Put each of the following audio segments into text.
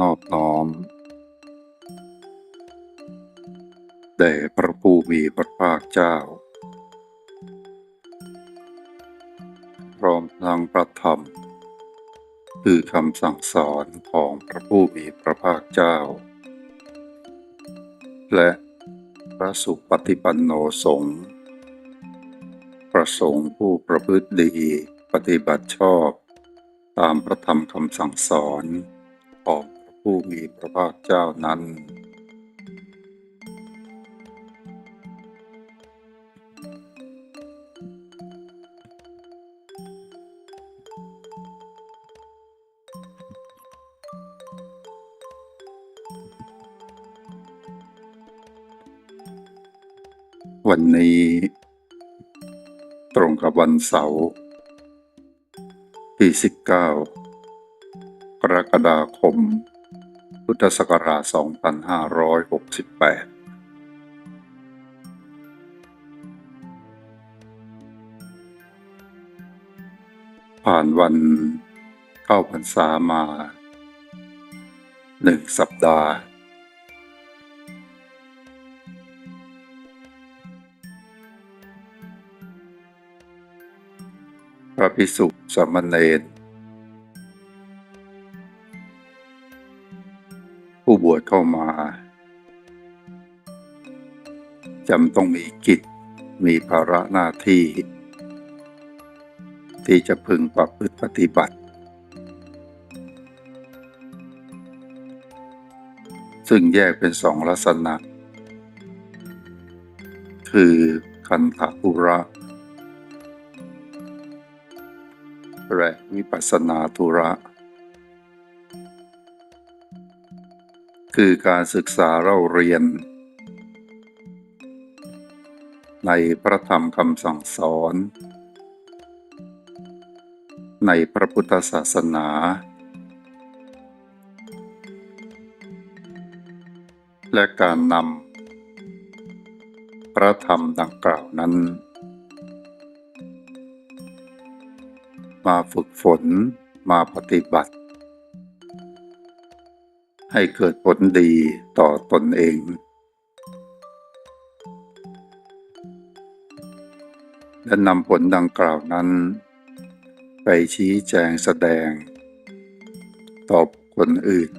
นอบน้อมแด่พระผู้มีพระภาคเจ้า พร้อมทั้งพระธรรม คือคำสั่งสอนของพระผู้มีพระภาคเจ้า และพระสุปฏิปันโนสงฆ์ประสงค์ผู้ประพฤติดีปฏิบัติชอบ ตามพระธรรมคำสั่งสอนของ ผู้มีพระภาคเจ้านั้น วันนี้ ตรงกับวันเสาร์ที่ 19 กรกฎาคม พุทธศักราช 2568ผ่านวันเข้าพรรษามาหนึ่งสัปดาห์ พระพิสุสามเณร วชเข้ามาจำต้องมีกิจมีภาระหน้าที่ ที่จะพึงประพฤติปฏิบัติ ซึ่งแยกเป็นสองลักษณะ คือคันธปุระและวิปัสสนาธุระ คือการศึกษาเล่าเรียน ในพระธรรมคำสั่งสอน ในพระพุทธศาสนา และการนำพระธรรมดังกล่าวนั้น มาฝึกฝนมาปฏิบัติ ให้เกิดผลดีต่อตนเอง และนำผลดังกล่าวนั้น ไปชี้แจงแสดง ต่อบคนอื่น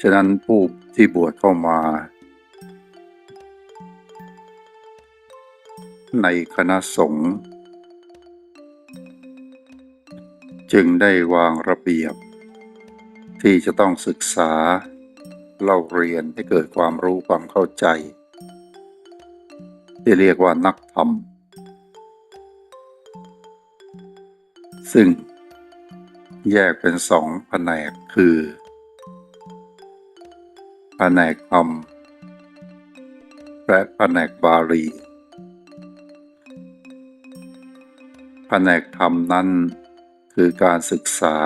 ฉะนั้นผู้ที่บวชเข้ามา ในคณะสงฆ์ จึงได้วางระเบียบ ที่จะต้องศึกษา เล่าเรียนให้เกิดความรู้ความเข้าใจ ที่เรียกว่านักธรรม ซึ่งแยกเป็นสองแผนกคือแผนกธรรมและแผนกบาลีแผนกธรรมนั้น คือการศึกษา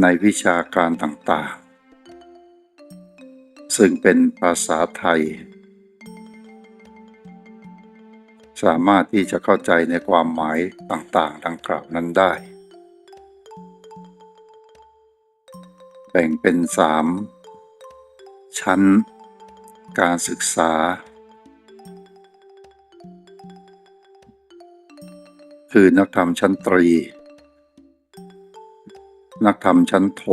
ในวิชาการต่างๆ ซึ่งเป็นภาษาไทย สามารถที่จะเข้าใจในความหมายต่างๆ ดังกล่าวนั้นได้ แบ่งเป็นสามชั้นการศึกษา คือนักธรรมชั้นตรี นักธรรมชั้นโท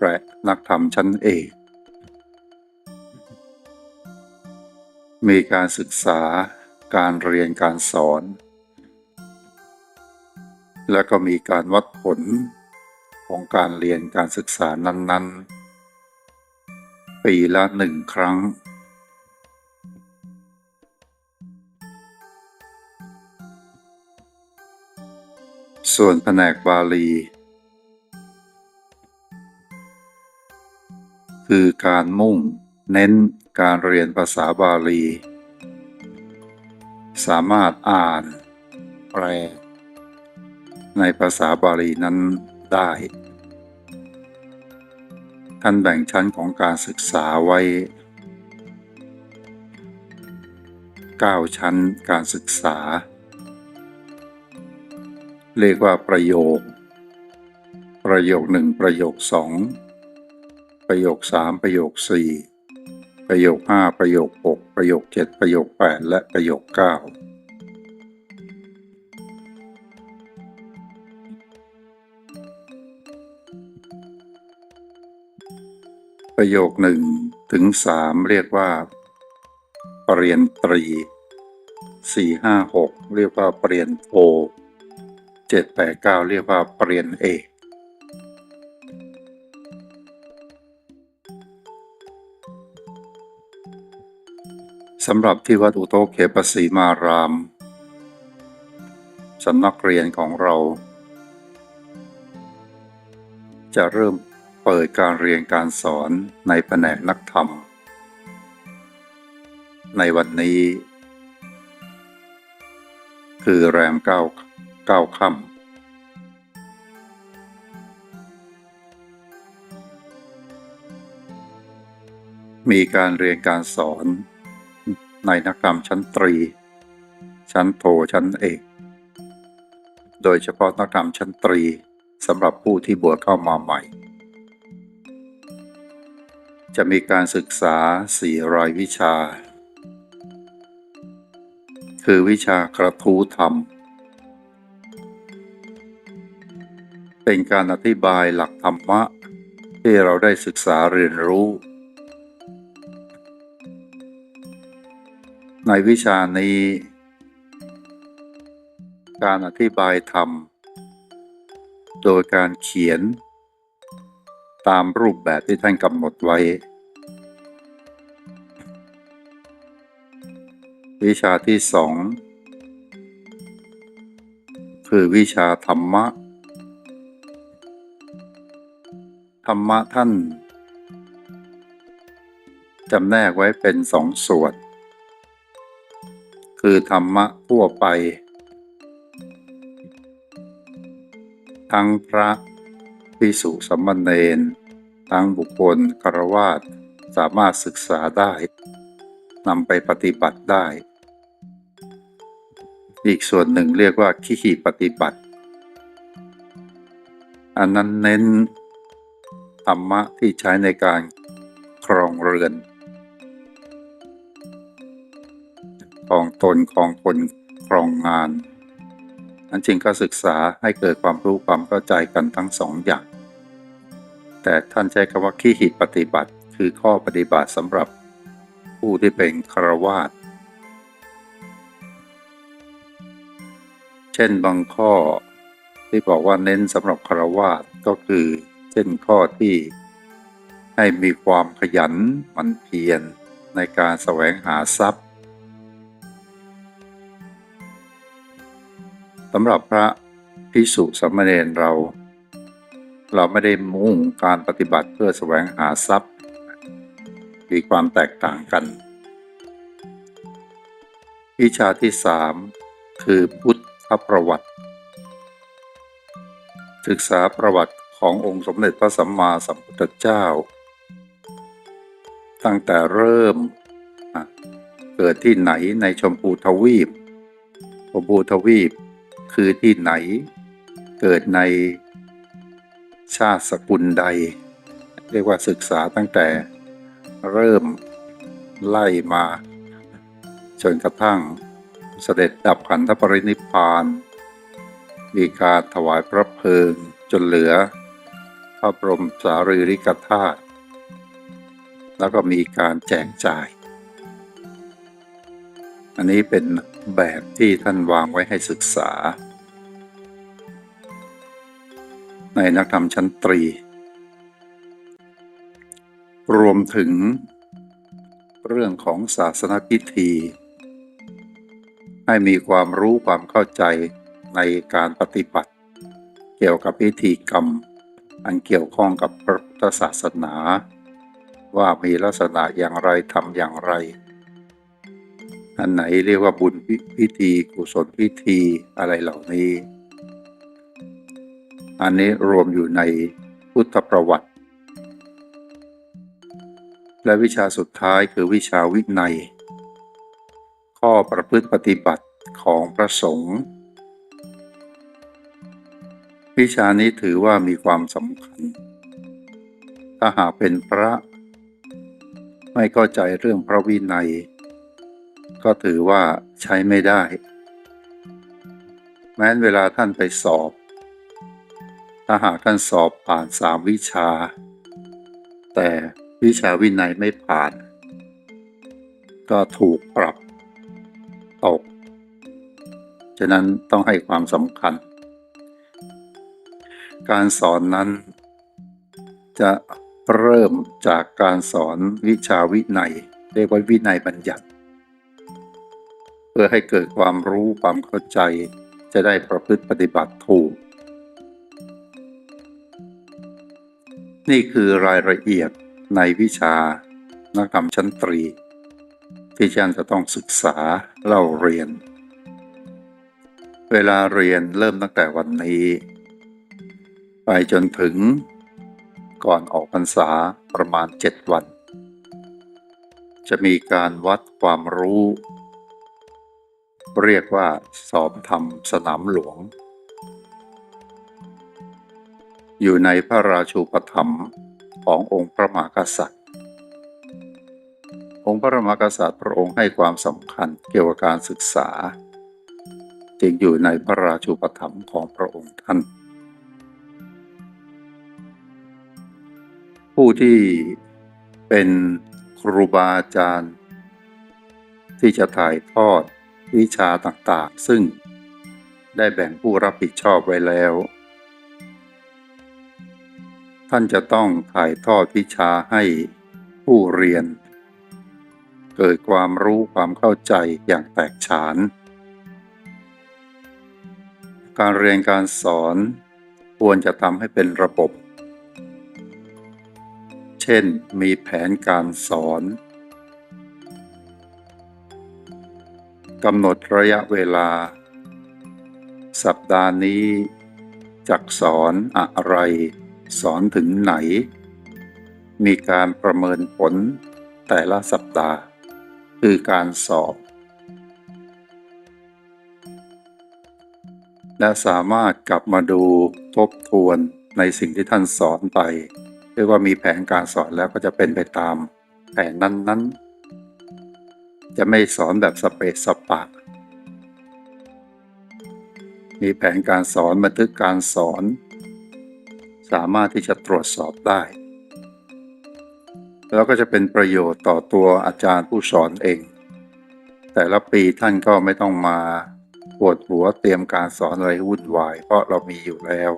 และนักธรรมชั้นเอก มีการศึกษาการเรียนการสอน และก็มีการวัดผลของการเรียนการศึกษานั้น ๆ ปีละหนึ่งครั้ง ส่วนแผนกบาลี คือการมุ่งเน้นการเรียนภาษาบาลี สามารถอ่าน แปล ในภาษาบาลีนั้นได้ท่านแบ่งชั้นของการศึกษาไว้ 9 ชั้นการศึกษา เรียกว่าประโยค ประโยคหนึ่งประโยคสองประโยคสามประโยคสี่ประโยคห้าประโยคหกประโยคเจ็ดประโยคแปดและประโยคเก้าประโยคหนึ่งถึงสามเรียกว่าปรริญญตรีสี่ห้าหกเรียกว่าปรริญญโท เจ็ดแปดเก้าเรียกว่าเปรริญญาเอกสำหรับที่วัดอุโตเขปสีมาราม สำนักเรียนของเรา จะเริ่มเปิดการเรียนการสอนในแผนกนักธรรม ในวันนี้ คือแรมเก้า ก้าค่ำมีการเรียนการสอนในนักธรรมชั้นตรี ชั้นโทชั้นเอก โดยเฉพาะนักธรรมชั้นตรีสำหรับผู้ที่บวชเข้ามาใหม่ จะมีการศึกษาสี่รายวิชา คือวิชากระทู้ธรรม เป็นการอธิบายหลักธรรมะ ที่เราได้ศึกษาเรียนรู้ ในวิชานี้ การอธิบายธรรม โดยการเขียน ตามรูปแบบที่ท่านกำหนดไว้ วิชาที่สองคือวิชาธรรมะ รรมะท่านจำแนกไว้เป็นสองส่วน คือธรรมะทั่วไป ทั้งพระภิกษุสามเณรทั้งบุคคลคารวาสสามารถศึกษาได้นำไปปฏิบัติได้ อีกส่วนหนึ่งเรียกว่าขีขีปฏิบัติ อันนั้นเน้น ธรรมะที่ใช้ในการครองเรือน ของตนของคนครองงานอันจริงก็ศึกษาให้เกิดความรู้ความเข้าใจกันทั้งสองอย่าง แต่ท่านใช้คำว่าขีหิปฏิบัติ คือข้อปฏิบัติสำหรับผู้ที่เป็นคารวาสเช่นบางข้อที่บอกว่าเน้นสำหรับคารวาสก็คือ เช่นข้อที่ให้มีความขยันหมันเพียรในการแสวงหาทรัพย์สำหรับพระพิสุสามเณรเรา เราไม่ได้มุ่งการปฏิบัติเพื่อแสวงหาทรัพย์ มีความแตกต่างกัน วิชาที่สามคือพุทธประวัติ ศึกษาประวัติ ขององค์สมเด็จพระสัมมาสัมพุทธเจ้า ตั้งแต่เริ่มเกิดที่ไหนในชมพูทวีปชมพูทวีปคือที่ไหน เกิดในชาติสกุลใด เรียกว่าศึกษาตั้งแต่เริ่มไล่มาจนกระทั่งเสด็จดับขันธปรินิพพาน มีการถวายพระเพลิงจนเหลือ พระบรมสารีริกธาตุแล้วก็มีการแจกจ่าย อันนี้เป็นแบบที่ท่านวางไว้ให้ศึกษา ในนักธรรมชั้นตรี รวมถึง เรื่องของศาสนพิธี ให้มีความรู้ความเข้าใจในการปฏิบัติ เกี่ยวกับพิธีกรรม อันเกี่ยวข้องกับพระพุทธศาสนา ว่ามีลักษณะอย่างไรทำอย่างไร อันไหนเรียกว่าบุญพิธีกุศลพิธีอะไรเหล่านี้ อันนี้รวมอยู่ในพุทธประวัติ และวิชาสุดท้ายคือวิชาวินัย ข้อประพฤติปฏิบัติของพระสงฆ์ วิชานี้ถือว่ามีความสำคัญ ถ้าหากเป็นพระ ไม่เข้าใจเรื่องพระวินัย ก็ถือว่าใช้ไม่ได้ แม้นเวลาท่านไปสอบ ถ้าหากท่านสอบผ่านสามวิชา แต่วิชาวินัยไม่ผ่าน ก็ถูกปรับ ตก ฉะนั้นต้องให้ความสำคัญ การสอนนั้น จะเริ่มจากการสอนวิชาวินัยเรียกว่าวินัยบัญญัติ เพื่อให้เกิดความรู้ความเข้าใจ จะได้ประพฤติปฏิบัติถูก นี่คือรายละเอียดในวิชานักธรรมชั้นตรี ที่ท่านจะต้องศึกษาเล่าเรียน เวลาเรียนเริ่มตั้งแต่วันนี้ ไปจนถึง ก่อนออกพรรษาประมาณเจ็ดวัน จะมีการวัดความรู้ เรียกว่าสอบธรรมสนามหลวง อยู่ในพระราชูปถัมภ์ขององค์พระมหากษัตริย์ องค์พระมหากษัตริย์พระองค์ให้ความสำคัญเกี่ยวกับการศึกษา จึงอยู่ในพระราชูปถัมภ์ของพระองค์ท่าน ผู้ที่เป็นครูบาอาจารย์ ที่จะถ่ายทอดวิชาต่างๆ ซึ่งได้แบ่งผู้รับผิดชอบไว้แล้ว ท่านจะต้องถ่ายทอดวิชาให้ผู้เรียน เกิดความรู้ความเข้าใจอย่างแตกฉาน การเรียนการสอนควรจะทำให้เป็นระบบ ช่น มีแผนการสอนกำหนดระยะเวลา สัปดาห์นี้จักสอนอะไร สอนถึงไหน มีการประเมินผลแต่ละสัปดาห์ คือการสอบ และสามารถกลับมาดูทบทวนในสิ่งที่ท่านสอนไป รียกว่ามีแผนการสอนแล้วก็จะเป็นไปตามแผนนั้นๆ จะไม่สอนแบบสเปซสปะ มีแผนการสอนบันทึกการสอน สามารถที่จะตรวจสอบได้ แล้วก็จะเป็นประโยชน์ต่อตัวอาจารย์ผู้สอนเอง แต่ละปีท่านก็ไม่ต้องมาปวดหัวเตรียมการสอนอะไรวุ่นวาย เพราะเรามีอยู่แล้ว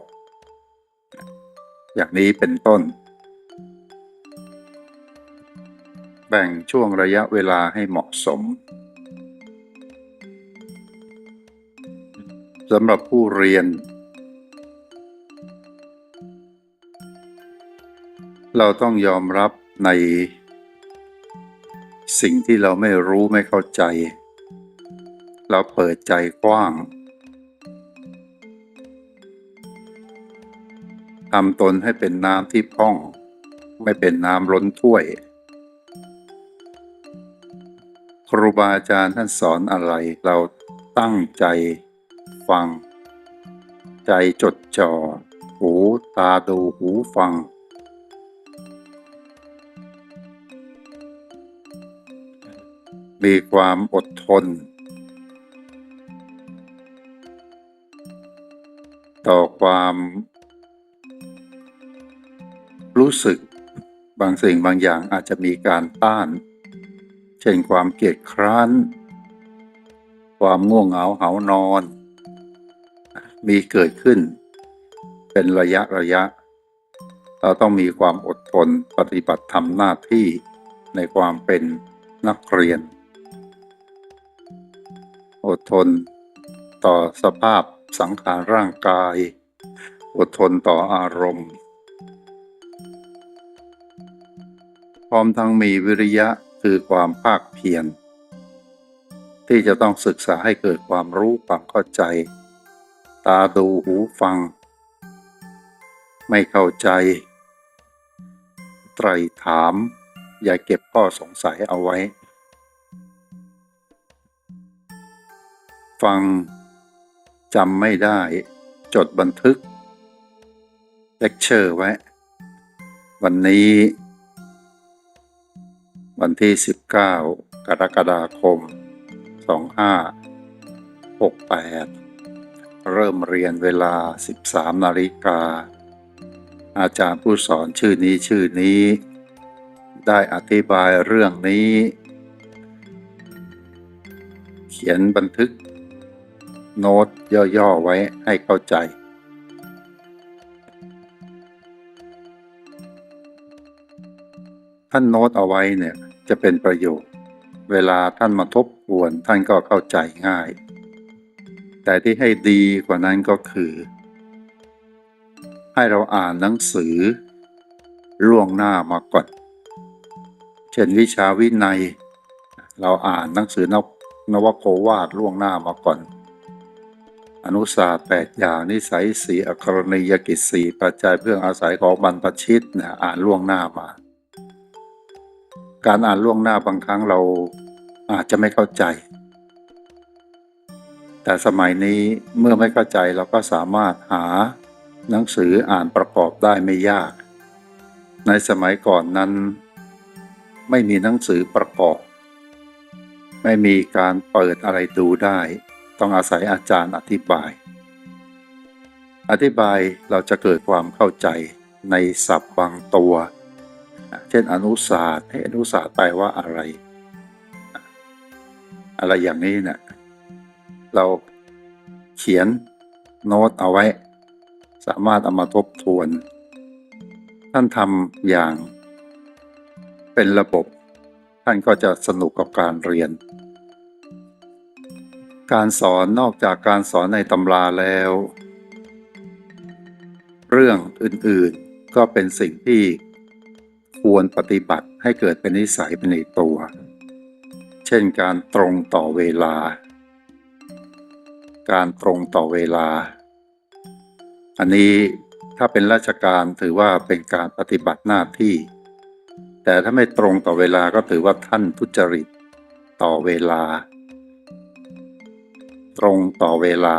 อย่างนี้เป็นต้น แบ่งช่วงระยะเวลาให้เหมาะสมสำหรับผู้เรียน เราต้องยอมรับใน สิ่งที่เราไม่รู้ไม่เข้าใจ เราเปิดใจกว้างทำตนให้เป็นน้ำที่พ่อง ไม่เป็นน้ำล้นถ้วย ครูบาอาจารย์ท่านสอนอะไรเราตั้งใจฟัง ใจจดจ่อ หูตาดูหูฟัง มีความอดทน ต่อความ รู้สึกบางสิ่งบางอย่างอาจจะมีการต้าน เช่นความเกียดคร้าน ความง่วงเหงาเหานอน มีเกิดขึ้น เป็นระยะระยะ เราต้องมีความอดทนปฏิบัติทำหน้าที่ในความเป็นนักเรียน อดทนต่อสภาพสังขารร่างกาย อดทนต่ออารมณ์ พร้อมทั้งมีวิริยะ คือความภาคเพียรที่จะต้องศึกษาให้เกิดความรู้ความเข้าใจ ตาดูหูฟัง ไม่เข้าใจ ไตรถาม อย่าเก็บข้อสงสัยเอาไว้ ฟังจำไม่ได้ จดบันทึกเลคเชอร์ไว้ วันนี้ วันที่ 19 กรกฎาคม 2568 เริ่มเรียนเวลา 13 นาฬิกา อาจารย์ผู้สอนชื่อนี้ชื่อนี้ ได้อธิบายเรื่องนี้ เขียนบันทึก โน้ตย่อ ๆ ไว้ให้เข้าใจ ท่านโน้ตเอาไว้เนี่ยจะเป็นประโยชน์ เวลาท่านมาทบทวนท่านก็เข้าใจง่าย แต่ที่ให้ดีกว่านั้นก็คือ ให้เราอ่านหนังสือล่วงหน้ามาก่อน เช่นวิชาวินัย เราอ่านหนังสือนวนวโกวาดล่วงหน้ามาก่อน อนุศาสตร์แปดอย่างนิสัยสีอัครณียกิจสีปัจจัยเพื่ออาศัยของบรรพชิตเนี่ยอ่านล่วงหน้ามา การอ่านล่วงหน้าบางครั้งเราอาจจะไม่เข้าใจ แต่สมัยนี้เมื่อไม่เข้าใจเราก็สามารถหาหนังสืออ่านประกอบได้ไม่ยาก ในสมัยก่อนนั้น ไม่มีหนังสือประกอบ ไม่มีการเปิดอะไรดูได้ ต้องอาศัยอาจารย์อธิบาย อธิบายเราจะเกิดความเข้าใจในศัพท์บางตัว เช่นอนุศาสตร์ให้อนุศาสตร์แปลว่าอะไร อะไรอย่างนี้เนะี่ยเราเขียนโน้ตเอาไว้ สามารถเอามาทบทวน ท่านทำอย่างเป็นระบบ ท่านก็จะสนุกกับการเรียน การสอนนอกจากการสอนในตำราแล้ว เรื่องอื่นๆก็เป็นสิ่งที่ ควรปฏิบัติให้เกิดเป็นนิสัยเป็นในตัว เช่นการตรงต่อเวลา การตรงต่อเวลา อันนี้ถ้าเป็นราชการถือว่าเป็นการปฏิบัติหน้าที่ แต่ถ้าไม่ตรงต่อเวลาก็ถือว่าท่านทุจริตต่อเวลา ตรงต่อเวลา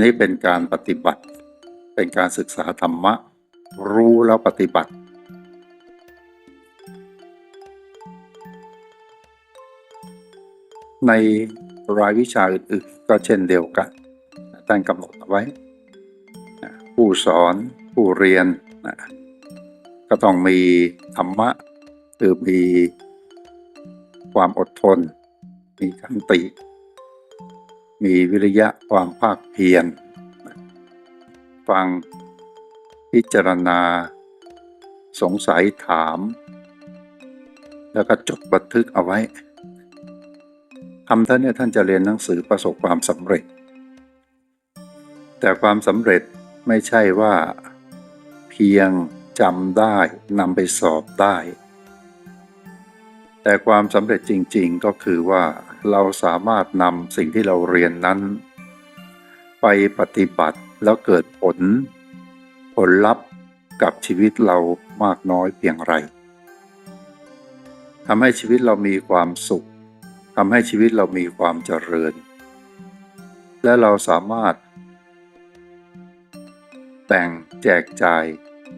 นี่เป็นการปฏิบัติ เป็นการศึกษาธรรมะ รู้แล้วปฏิบัติ ในรายวิชาอื่นๆก็เช่นเดียวกันท่านกำหนดเอาไว้ ผู้สอนผู้เรียนนะก็ต้องมีธรรมะคือมีความอดทน มีขันติ มีวิริยะความภาคเพียรฟัง พิจารณา สงสัยถาม แล้วก็จดบันทึกเอาไว้ทำท่านเนี่ยท่านจะเรียนหนังสือประสบความสำเร็จ แต่ความสำเร็จไม่ใช่ว่า เพียงจำได้นำไปสอบได้ แต่ความสำเร็จจริงๆก็คือว่าเราสามารถนำสิ่งที่เราเรียนนั้น ไปปฏิบัติแล้วเกิดผล ผลลัพธ์กับชีวิตเรามากน้อยเพียงไรทำให้ชีวิตเรามีความสุขทำให้ชีวิตเรามีความเจริญ และเราสามารถ แต่งแจกจ่าย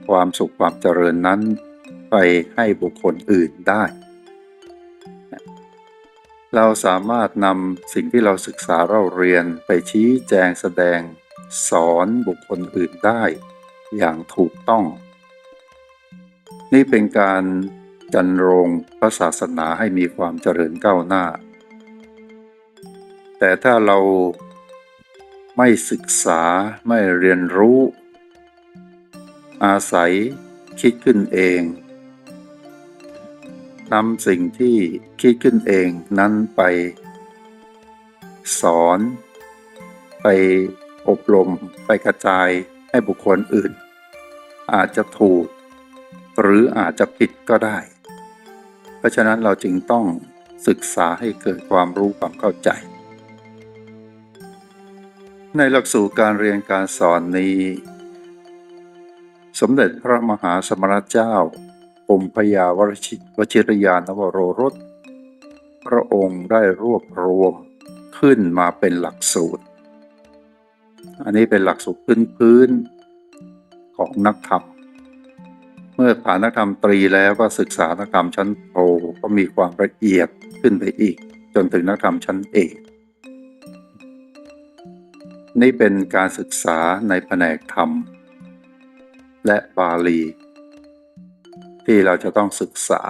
ความสุขความเจริญนั้นไปให้บุคคลอื่นได้ เราสามารถนำสิ่งที่เราศึกษาเราเรียนไปชี้แจงแสดงสอนบุคคลอื่นได้ อย่างถูกต้อง นี่เป็นการจันรงพระศาสนาให้มีความเจริญก้าวหน้า แต่ถ้าเราไม่ศึกษาไม่เรียนรู้ อาศัยคิดขึ้นเองนำสิ่งที่คิดขึ้นเองนั้นไป สอน ไปอบรมไปกระจาย ให้บุคคลอื่น อาจจะถูก หรืออาจจะผิดก็ได้ เพราะฉะนั้นเราจึงต้องศึกษาให้เกิดความรู้ความเข้าใจ ในหลักสูตรการเรียนการสอนนี้ สมเด็จพระมหาสมณเจ้ากรมพยาวชิวชิรยานวโรรส พระองค์ได้รวบรวมขึ้นมาเป็นหลักสูตร อันนี้เป็นหลักสูตรพื้นพื้นของนักธรรม เมื่อผ่านนักธรรมตรีแล้วก็ศึกษานักธรรมชั้นโทก็มีความละเอียดขึ้นไปอีก จนถึงนักธรรมชั้นเอกนี่เป็นการศึกษาในแผนกธรรม และบาลี ที่เราจะต้องศึกษา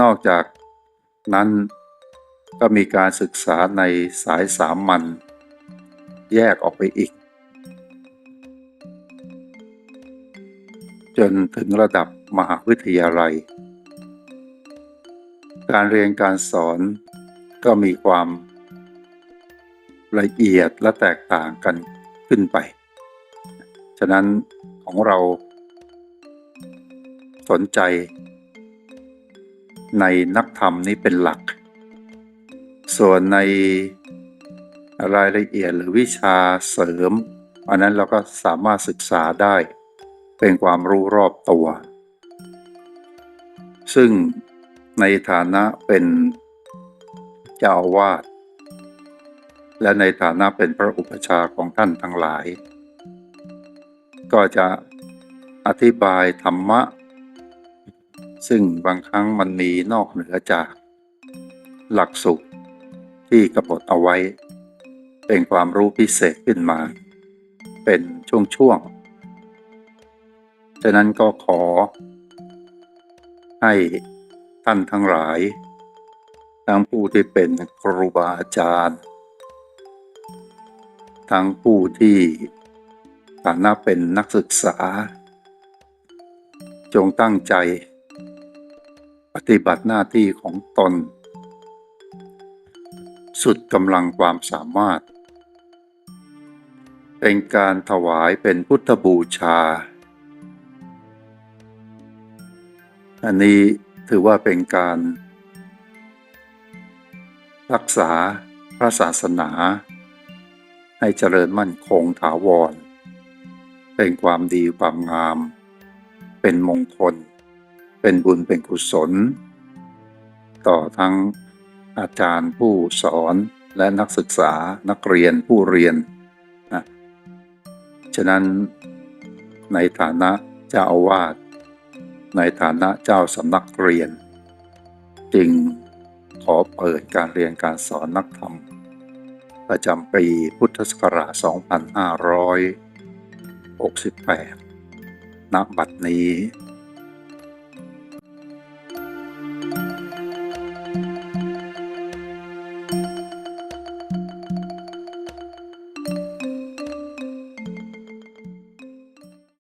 นอกจากนั้นก็มีการศึกษาในสายสามัญ แยกออกไปอีก จนถึงระดับมหาวิทยาลัย การเรียนการสอนก็มีความละเอียดและแตกต่างกันขึ้นไป ฉะนั้นของเราสนใจในนักธรรมนี้เป็นหลัก ส่วนใน รายละเอียดหรือวิชาเสริม อันนั้นเราก็สามารถศึกษาได้ เป็นความรู้รอบตัว ซึ่งในฐานะเป็นเจ้าอาวาสและในฐานะเป็นพระอุปชาของท่านทั้งหลาย ก็จะอธิบายธรรมะ ซึ่งบางครั้งมันมีนอกเหนือจาก หลักสูตรที่กำหนดเอาไว้ เป็นความรู้พิเศษขึ้นมา เป็นช่วงๆ ฉะนั้นก็ขอ ให้ท่านทั้งหลาย ทั้งผู้ที่เป็นครูบาอาจารย์ ทั้งผู้ที่ฐานะเป็นนักศึกษา จงตั้งใจ ปฏิบัติหน้าที่ของตน สุดกำลังความสามารถ เป็นการถวายเป็นพุทธบูชา อันนี้ถือว่าเป็นการ รักษาพระศาสนา ให้เจริญมั่นคงถาวร เป็นความดีความงาม เป็นมงคล เป็นบุญเป็นกุศล ต่อทั้งอาจารย์ผู้สอนและนักศึกษานักเรียนผู้เรียน ฉะนั้นในฐานะเจ้าอาวาสในฐานะเจ้าสำนักเรียน จึงขอเปิดการเรียนการสอนนักธรรม ประจำปีพุทธศักราช 2568 ณ บัดนี้